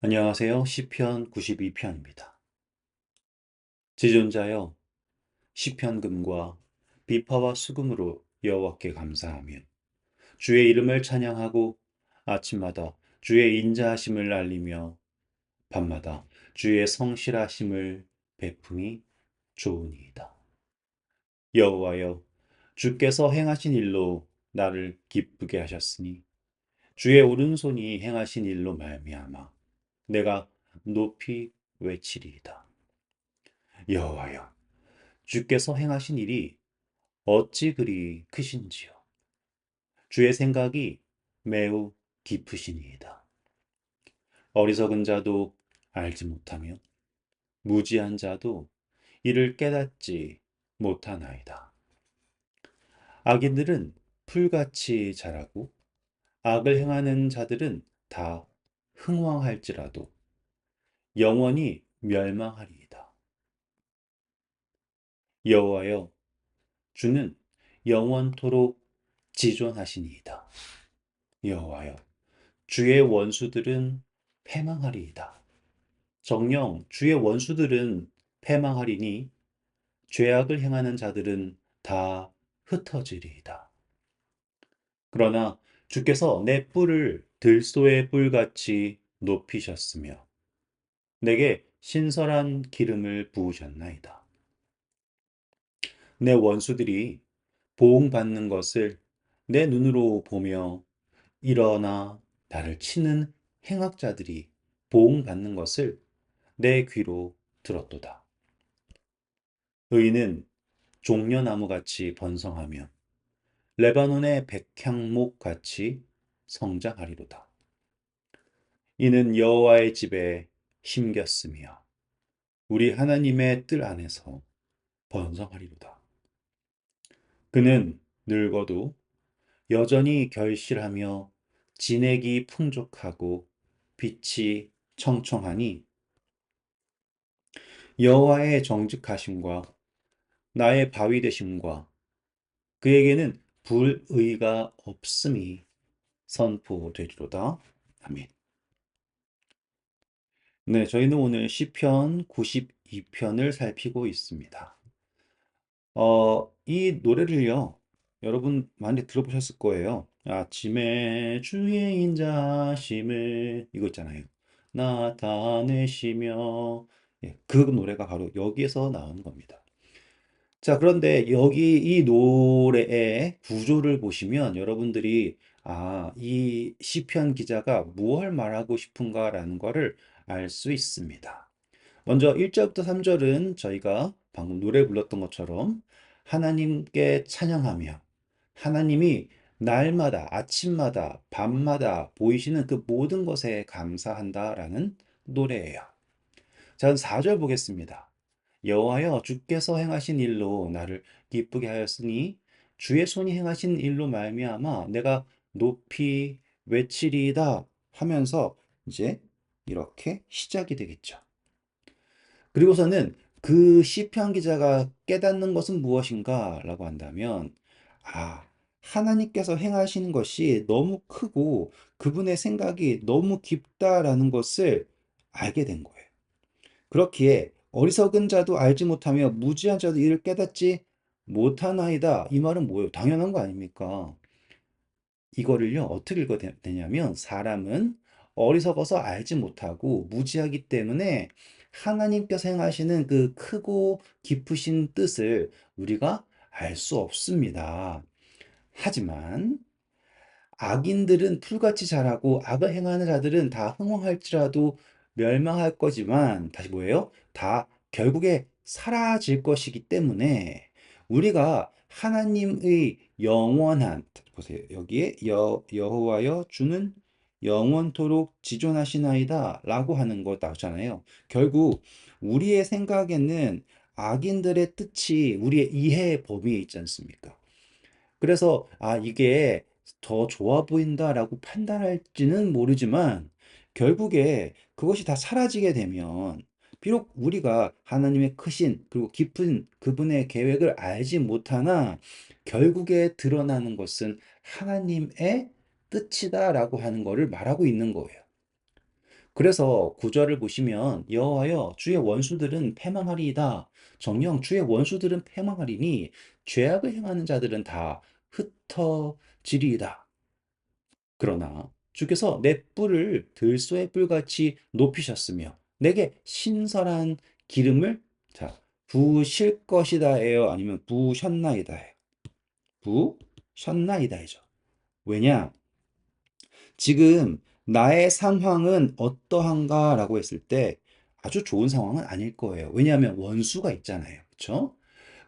안녕하세요. 시편 92편입니다. 지존자여 시편금과 비파와 수금으로 여호와께 감사하며 주의 이름을 찬양하고 아침마다 주의 인자하심을 알리며 밤마다 주의 성실하심을 베품이 좋으니이다. 여호와여 주께서 행하신 일로 나를 기쁘게 하셨으니 주의 오른손이 행하신 일로 말미암아 내가 높이 외치리이다. 여호와여, 주께서 행하신 일이 어찌 그리 크신지요. 주의 생각이 매우 깊으시니이다. 어리석은 자도 알지 못하며 무지한 자도 이를 깨닫지 못하나이다. 악인들은 풀같이 자라고 악을 행하는 자들은 다 흥왕할지라도 영원히 멸망하리이다. 여호와여 주는 영원토록 지존하시니이다. 여호와여 주의 원수들은 패망하리이다. 정령 주의 원수들은 패망하리니 죄악을 행하는 자들은 다 흩어지리이다. 그러나 주께서 내 뿔을 들소의 뿔같이 높이셨으며 내게 신선한 기름을 부으셨나이다. 내 원수들이 보응받는 것을 내 눈으로 보며 일어나 나를 치는 행악자들이 보응받는 것을 내 귀로 들었도다. 의인은 종려나무같이 번성하며 레바논의 백향목같이 성장하리로다. 이는 여호와의 집에 심겼으며 우리 하나님의 뜰 안에서 번성하리로다. 그는 늙어도 여전히 결실하며 진액이 풍족하고 빛이 청청하니 여호와의 정직하심과 나의 바위 되심과 그에게는 불의가 없음이 선포되리로다. 아멘. 네, 저희는 오늘 시편 92편을 살피고 있습니다. 어, 이 노래를요, 여러분 많이 들어보셨을 거예요. 아침에 주의 인자심을 이거 있잖아요. 나타내시며 예, 그 노래가 바로 여기에서 나오는 겁니다. 자, 그런데 여기 이 노래의 구조를 보시면 여러분들이 아, 이 시편 기자가 무엇을 말하고 싶은가라는 것을 알 수 있습니다. 먼저 1절부터 3절은 저희가 방금 노래 불렀던 것처럼 하나님께 찬양하며 하나님이 날마다 아침마다 밤마다 보이시는 그 모든 것에 감사한다라는 노래예요. 자, 4절 보겠습니다. 여호와여 주께서 행하신 일로 나를 기쁘게 하였으니 주의 손이 행하신 일로 말미암아 내가 높이 외치리이다 하면서 이제 이렇게 시작이 되겠죠. 그리고서는 그 시편 기자가 깨닫는 것은 무엇인가 라고 한다면 아, 하나님께서 행하시는 것이 너무 크고 그분의 생각이 너무 깊다라는 것을 알게 된 거예요. 그렇기에 어리석은 자도 알지 못하며 무지한 자도 이를 깨닫지 못하나이다. 이 말은 뭐예요? 당연한 거 아닙니까? 이거를요, 어떻게 읽어야 되냐면, 사람은 어리석어서 알지 못하고 무지하기 때문에 하나님께서 행하시는 그 크고 깊으신 뜻을 우리가 알 수 없습니다. 하지만 악인들은 풀같이 자라고 악을 행하는 자들은 다 흥황할지라도 멸망할 거지만 다시 뭐예요? 다 결국에 사라질 것이기 때문에 우리가 하나님의 영원한 보세요. 여기에 여 여호와여 주는 영원토록 지존하시나이다 라고 하는 거 나오잖아요. 결국 우리의 생각에는 악인들의 뜻이 우리의 이해의 범위에 있지 않습니까? 그래서 아 이게 더 좋아 보인다라고 판단할지는 모르지만 결국에 그것이 다 사라지게 되면 비록 우리가 하나님의 크신 그리고 깊은 그분의 계획을 알지 못하나 결국에 드러나는 것은 하나님의 뜻이다라고 하는 것을 말하고 있는 거예요. 그래서 구절을 보시면 여호와여 주의 원수들은 패망하리이다. 정녕 주의 원수들은 패망하리니 죄악을 행하는 자들은 다 흩어지리이다. 그러나 주께서 내 뿔을 들소의 뿔같이 높이셨으며 내게 신선한 기름을 자 부으실 것이다예요. 아니면 부으셨나이다예요. 부으셨나이다죠. 왜냐? 지금 나의 상황은 어떠한가라고 했을 때 아주 좋은 상황은 아닐 거예요. 왜냐하면 원수가 있잖아요. 그렇죠?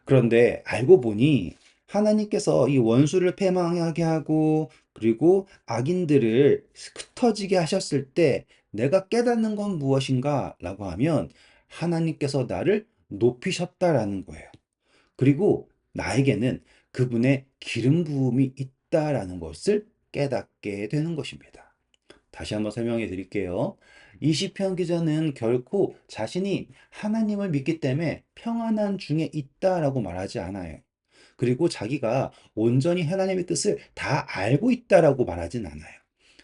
그런데 알고 보니 하나님께서 이 원수를 패망하게 하고 그리고 악인들을 흩어지게 하셨을 때 내가 깨닫는 건 무엇인가 라고 하면 하나님께서 나를 높이셨다라는 거예요. 그리고 나에게는 그분의 기름 부음이 있다라는 것을 깨닫게 되는 것입니다. 다시 한번 설명해 드릴게요. 이 시편 기자는 결코 자신이 하나님을 믿기 때문에 평안한 중에 있다라고 말하지 않아요. 그리고 자기가 온전히 하나님의 뜻을 다 알고 있다라고 말하진 않아요.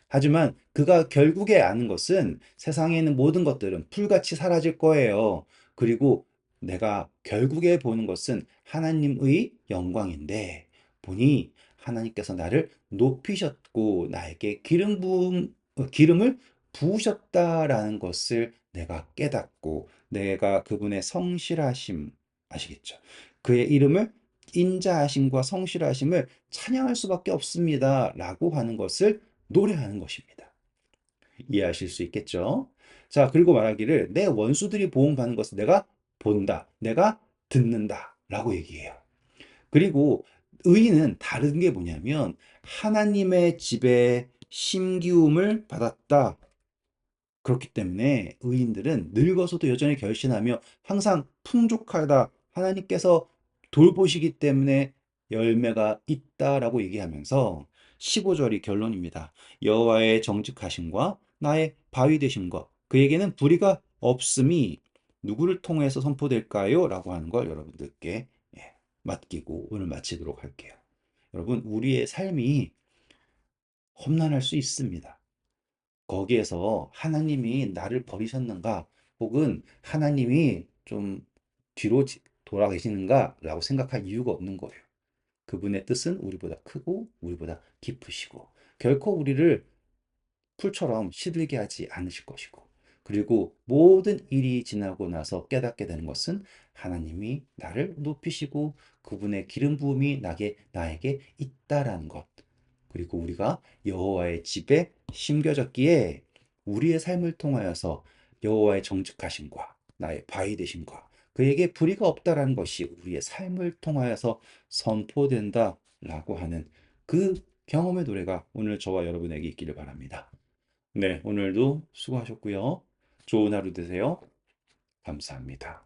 하지만 그가 결국에 아는 것은 세상에 있는 모든 것들은 풀같이 사라질 거예요. 그리고 내가 결국에 보는 것은 하나님의 영광인데 보니 하나님께서 나를 높이셨고 나에게 기름 부음 어, 기름을 부으셨다라는 것을 내가 깨닫고 내가 그분의 성실하심 아시겠죠? 그의 이름을 인자하심과 성실하심을 찬양할 수밖에 없습니다 라고 하는 것을 노래하는 것입니다. 이해하실 수 있겠죠? 자, 그리고 말하기를 내 원수들이 보응받는 것을 내가 본다, 내가 듣는다 라고 얘기해요. 그리고 의인은 다른 게 뭐냐면 하나님의 집에 심기움을 받았다. 그렇기 때문에 의인들은 늙어서도 여전히 결신하며 항상 풍족하다. 하나님께서 돌보시기 때문에 열매가 있다라고 얘기하면서 15절이 결론입니다. 여호와의 정직하심과 나의 바위 되심과 그에게는 불의가 없음이 누구를 통해서 선포될까요? 라고 하는 걸 여러분들께 예, 맡기고 오늘 마치도록 할게요. 여러분, 우리의 삶이 험난할 수 있습니다. 거기에서 하나님이 나를 버리셨는가? 혹은 하나님이 좀 뒤로 돌아 계시는가? 라고 생각할 이유가 없는 거예요. 그분의 뜻은 우리보다 크고 우리보다 깊으시고 결코 우리를 풀처럼 시들게 하지 않으실 것이고 그리고 모든 일이 지나고 나서 깨닫게 되는 것은 하나님이 나를 높이시고 그분의 기름 부음이 나게 나에게 있다라는 것. 그리고 우리가 여호와의 집에 심겨졌기에 우리의 삶을 통하여서 여호와의 정직하심과 나의 바위 되심과 그에게 불의가 없다라는 것이 우리의 삶을 통하여서 선포된다라고 하는 그 경험의 노래가 오늘 저와 여러분에게 있기를 바랍니다. 네, 오늘도 수고하셨고요. 좋은 하루 되세요. 감사합니다.